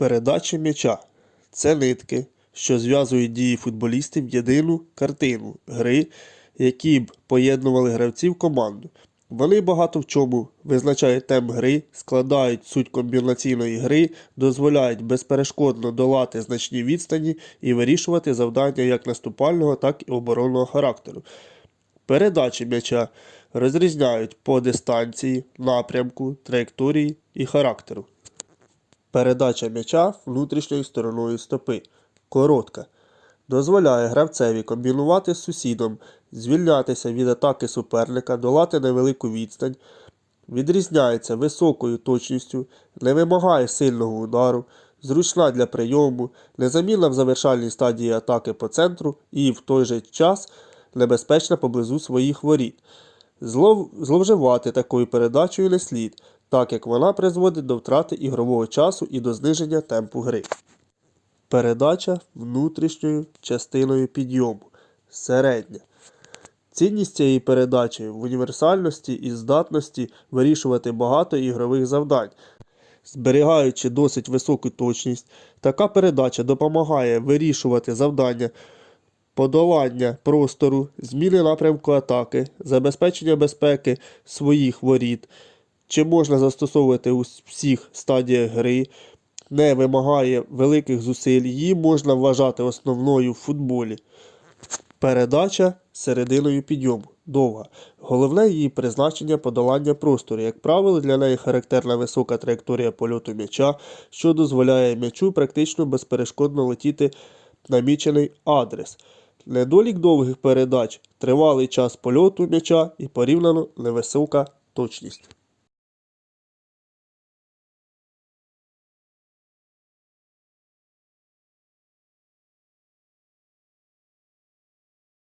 Передача м'яча це нитки, що зв'язують дії футболістів єдину картину гри, які б поєднували гравців команду. Вони багато в чому визначають темп гри, складають суть комбінаційної гри, дозволяють безперешкодно долати значні відстані і вирішувати завдання як наступального, так і оборонного характеру. Передачі м'яча розрізняють по дистанції, напрямку, траєкторії і характеру. Передача м'яча внутрішньою стороною стопи. Коротка. Дозволяє гравцеві комбінувати з сусідом, звільнятися від атаки суперника, долати невелику відстань, відрізняється високою точністю, не вимагає сильного удару, зручна для прийому, незамінна в завершальній стадії атаки по центру і в той же час небезпечна поблизу своїх воріт. Злов... Зловживати такою передачею не слід, так як вона призводить до втрати ігрового часу і до зниження темпу гри. Передача внутрішньою частиною підйому. Середня. Цінність цієї передачі в універсальності і здатності вирішувати багато ігрових завдань. Зберігаючи досить високу точність, така передача допомагає вирішувати завдання подолання простору, зміни напрямку атаки, забезпечення безпеки своїх воріт, чи можна застосовувати у всіх стадіях гри, не вимагає великих зусиль, її можна вважати основною в футболі. Передача серединою підйому. Довга. Головне її призначення подолання простору. Як правило, для неї характерна висока траєкторія польоту м'яча, що дозволяє м'ячу практично безперешкодно летіти намічений адрес. Недолік довгих передач тривалий час польоту м'яча і порівняно невисока точність.